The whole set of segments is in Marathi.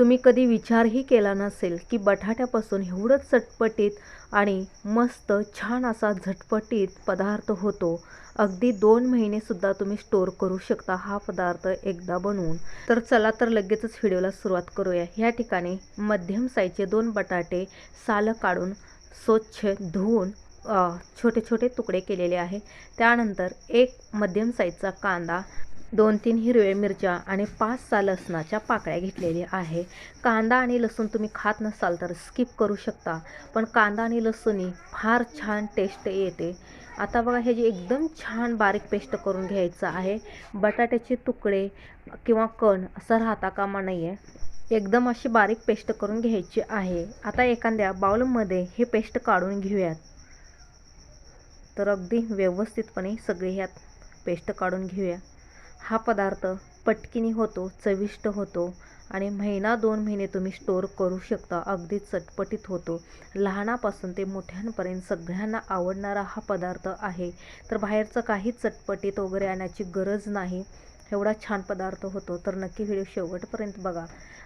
तुम्ही कधी विचारही केला नसेल की बटाट्यापासून एवढं चटपटीत आणि मस्त छान असा झटपटीत पदार्थ होतो. अगदी दोन महिनेसुद्धा तुम्ही स्टोअर करू शकता हा पदार्थ एकदा बनवून. तर चला तर लगेचच व्हिडिओला सुरुवात करूया. ह्या ठिकाणी मध्यम साईजचे दोन बटाटे सालं काढून स्वच्छ धुवून छोटे छोटे तुकडे केलेले आहे. त्यानंतर एक मध्यम साईजचा कांदा दोन तीन हिरव्या मिरच्या आणि पाच सहा लसणाच्या पाकळ्या घेतलेल्या आहे. कांदा आणि लसूण तुम्ही खात नसाल तर स्किप करू शकता पण कांदा आणि लसूणी फार छान टेस्ट येते. आता बघा हे जे एकदम छान बारीक पेस्ट करून घ्यायचं आहे. बटाट्याचे तुकडे किंवा कण असं राहता कामा नाही आहे एकदम अशी बारीक पेस्ट करून घ्यायची आहे. आता एखाद्या बाउलमध्ये हे पेस्ट काढून घेऊयात. तर अगदी व्यवस्थितपणे सगळे ह्यात पेस्ट काढून घेऊया. हा पदार्थ पटकिनी होतो चविष्ट होतो आणि महिना दोन महिने तुम्ही स्टोअर करू शकता अगदी चटपटीत होतो. लहानापासून ते मोठ्यांपर्यंत सगळ्यांना आवडणारा हा पदार्थ आहे. तर बाहेरचं काहीच चटपटीत वगैरे आणण्याची गरज नाही एवढा छान पदार्थ होतो. तर नक्की व्हिडिओ शेवटपर्यंत बघा.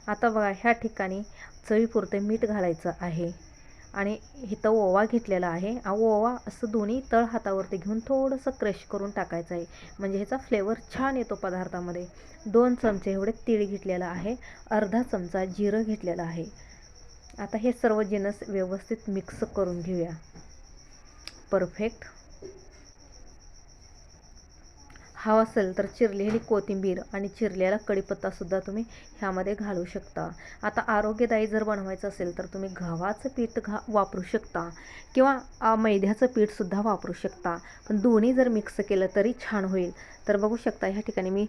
आता बघा ह्या ठिकाणी चवीपुरते मीठ घालायचं आहे. आणि इथं ओवा घेतलेला आहे. ओवा असं दोन्ही तळ हातावरती घेऊन थोडंसं क्रश करून टाकायचं आहे. म्हणजे ह्याचा फ्लेवर छान येतो पदार्थामध्ये. दोन चमचे एवढे तीळ घेतलेलं आहे. अर्धा चमचा जिरं घेतलेलं आहे. आता हे सर्व जिनस व्यवस्थित मिक्स करून घेऊया. परफेक्ट हवा असेल तर चिरलेली कोथिंबीर आणि चिरलेला कढीपत्तासुद्धा तुम्ही ह्यामध्ये घालू शकता. आता आरोग्यदायी जर बनवायचं असेल तर तुम्ही गव्हाचं पीठ घा वापरू शकता किंवा मैद्याचं पीठसुद्धा वापरू शकता. पण दोन्ही जर मिक्स केलं तरी छान होईल. तर बघू शकता ह्या ठिकाणी मी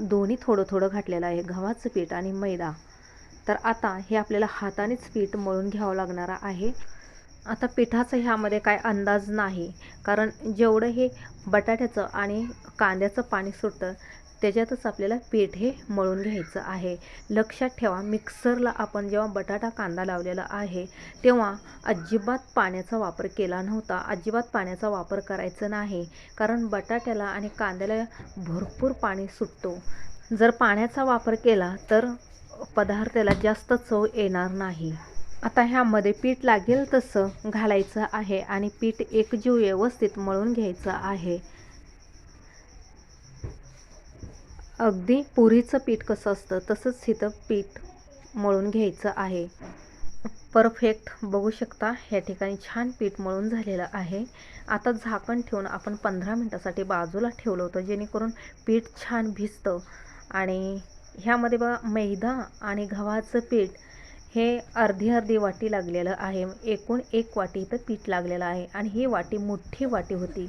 दोन्ही थोडं थोडं घातलेलं आहे गव्हाचं पीठ आणि मैदा. तर आता हे आपल्याला हातानेच पीठ मळून घ्यावं लागणार आहे. आता पिठाचं ह्यामध्ये काय अंदाज नाही. कारण जेवढं हे बटाट्याचं आणि कांद्याचं पाणी सुटतं त्याच्यातच आपल्याला पीठ हे मळून घ्यायचं आहे. लक्षात ठेवा मिक्सरला आपण जेव्हा बटाटा कांदा लावलेला आहे तेव्हा अजिबात पाण्याचा वापर केला नव्हता. अजिबात पाण्याचा वापर करायचा नाही कारण बटाट्याला आणि कांद्याला भरपूर पाणी सुटतो. जर पाण्याचा वापर केला तर पदार्थाला जास्त चव येणार नाही. आता ह्यामध्ये पीठ लागेल तसं घालायचं आहे आणि पीठ एकजीव व्यवस्थित मळून घ्यायचं आहे. अगदी पुरीचं पीठ कसं असतं तसंच इथं पीठ मळून घ्यायचं आहे. परफेक्ट बघू शकता ह्या ठिकाणी छान पीठ मळून झालेलं आहे. आता झाकण ठेवून आपण पंधरा मिनटासाठी बाजूला ठेवलं होतं जेणेकरून पीठ छान भिजतं. आणि ह्यामध्ये बघा मैदा आणि गव्हाचं पीठ हे अर्धी अर्धी वाटी लागलेलं आहे. एकूण एक वाटी इथं पीठ लागलेलं आहे आणि ही वाटी मोठी वाटी होती.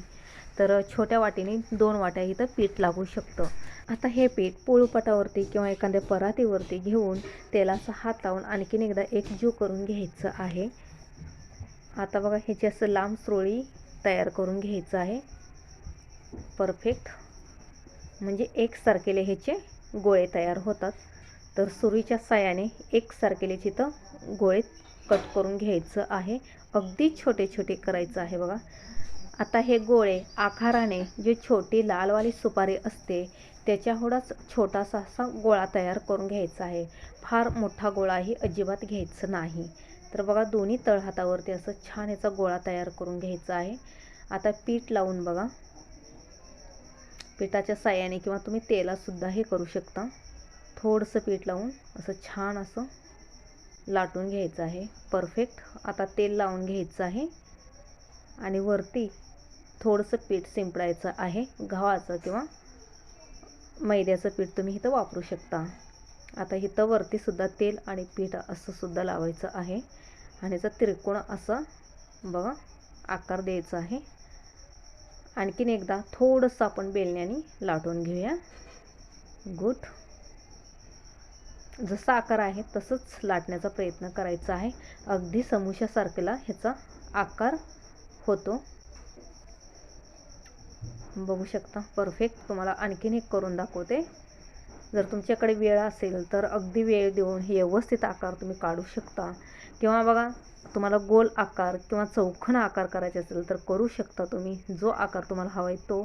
तर छोट्या वाटीने दोन वाट्या इथं पीठ लागू शकतं. आता हे पीठ पोळपाटावरती किंवा एखाद्या परातीवरती घेऊन तेलाचा हात लावून आणखीन एकदा एकजीव करून घ्यायचं आहे. आता बघा ह्याची असं लांब सोळी तयार करून घ्यायचं आहे. परफेक्ट म्हणजे एकसारखेले ह्याचे गोळे तयार होतात. तर सुरीच्या सायाने एकसारखेले चिथं गोळे कट करून घ्यायचं आहे. अगदी छोटे छोटे करायचं आहे बघा. आता हे गोळे आकाराने जे छोटी लालवाली सुपारी असते त्याच्याहूनच छोटासा असा गोळा तयार करून घ्यायचा आहे. फार मोठा गोळाही अजिबात घ्यायचं नाही. तर बघा दोन्ही तळहातावरती असं छान याचा गोळा तयार करून घ्यायचा आहे. आता पीठ लावून बघा. पिठाच्या साह्याने किंवा तुम्ही तेलासुद्धा हे करू शकता. थोडंसं पीठ लावून असं छान असं लाटून घ्यायचं आहे. परफेक्ट आता तेल लावून घ्यायचं आहे. आणि वरती थोडंसं पीठ शिंपडायचं आहे. गव्हाचं किंवा मैद्याचं पीठ तुम्ही इथं वापरू शकता. आता इथं वरतीसुद्धा तेल आणि पीठ असंसुद्धा लावायचं आहे. आणि याचा त्रिकोण असं बघा आकार द्यायचा आहे. आणखीन एकदा थोडंसं आपण बेलण्याने लाटून घेऊया. गुड जसा आकार आहे तसंच लाटण्याचा प्रयत्न करायचा आहे. अगदी समोशासारखेला ह्याचा आकार होतो. बघू शकता परफेक्ट तुम्हाला आणखीन एक करून दाखवते. जर तुमच्याकडे वेळ असेल तर अगदी वेळ देऊन हे व्यवस्थित आकार तुम्ही काढू शकता. किंवा बघा तुम्हाला गोल आकार किंवा चौखण आकार करायचे असेल तर करू शकता तुम्ही. जो आकार तुम्हाला हवा आहे तो.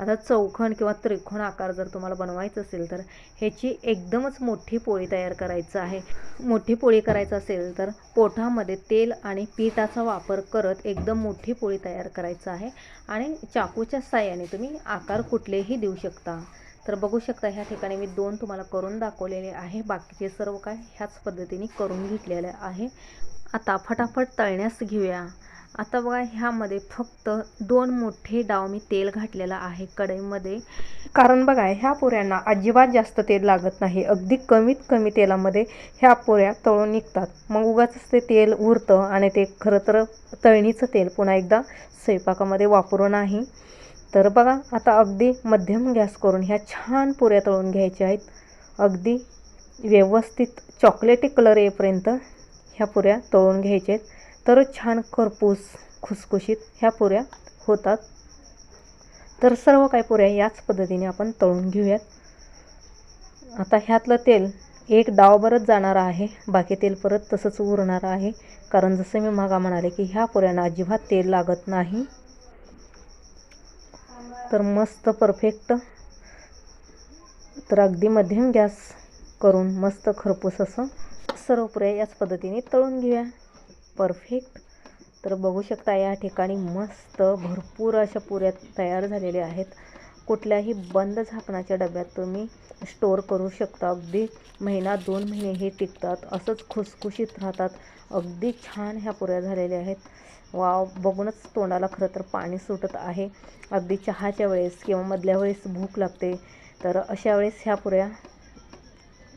आता चौखण किंवा त्रिकोण आकार जर तुम्हाला बनवायचं असेल तर ह्याची एकदमच मोठी पोळी तयार करायचं आहे. मोठी पोळी करायचं असेल तर पोठामध्ये तेल आणि पिठाचा वापर करत एकदम मोठी पोळी तयार करायचं आहे. आणि चाकूच्या साह्याने तुम्ही आकार कुठलेही देऊ शकता. तर बघू शकता ह्या ठिकाणी मी दोन तुम्हाला करून दाखवलेले आहे. बाकीचे सर्व काय ह्याच पद्धतीने करून घेतलेले आहे. आता फटाफट तळण्यास घेऊया. आता बघा ह्यामध्ये फक्त दोन मोठे डाव मी तेल घातलेलं आहे कढईमध्ये. कारण बघा ह्या पुऱ्यांना अजिबात जास्त तेल लागत नाही. अगदी कमीत कमी तेलामध्ये ह्या पुऱ्या तळून निघतात. मग उगाच ते तेल उरतं आणि ते खरं तर तळणीचं तेल पुन्हा एकदा स्वयंपाकामध्ये वापरू नाही. तर बघा आता अगदी मध्यम गॅस करून ह्या छान पुऱ्या तळून घ्यायच्या आहेत. अगदी व्यवस्थित चॉकलेटी कलर येईपर्यंत ह्या पुऱ्या तळून घ्यायच्या आहेत. तरच छान खरपूस खुसखुशीत ह्या पुऱ्या होतात. तर सर्व काही पुऱ्या याच पद्धतीने आपण तळून घेऊयात. आता ह्यातलं तेल एक डावभरच जाणार आहे. बाकी तेल परत तसंच उरणार आहे. कारण जसं मी मागा म्हणाले की ह्या पुऱ्यांना अजिबात तेल लागत नाही. तर मस्त परफेक्ट तर अगदी मध्यम गॅस करून मस्त खरपूस असं सर्व पुऱ्या याच पद्धतीने तळून घेऊया. परफेक्ट तर बघू शकता या ठिकाणी मस्त भरपूर अशा पुऱ्या तयार झालेल्या आहेत. कुठल्याही बंद झाकणाच्या डब्यात तुम्ही स्टोअर करू शकता. अगदी महिना दोन महिने हे टिकतात. असंच खुसखुशीत राहतात. अगदी छान ह्या पुऱ्या झालेल्या आहेत. वाव बघूनच तोंडाला खरं तर पाणी सुटत आहे. अगदी चहाच्या वेळेस किंवा मधल्या वेळेस भूक लागते. तर अशा वेळेस ह्या पुऱ्या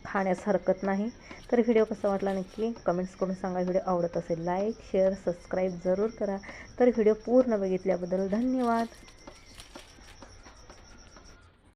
खाण्यास हरकत नाही. तर व्हिडिओ कसा वाटला नक्की कमेंट्स करून सांगा. व्हिडिओ आवडत असेल लाईक शेअर सबस्क्राईब जरूर करा. तर व्हिडिओ पूर्ण बघितल्याबद्दल धन्यवाद.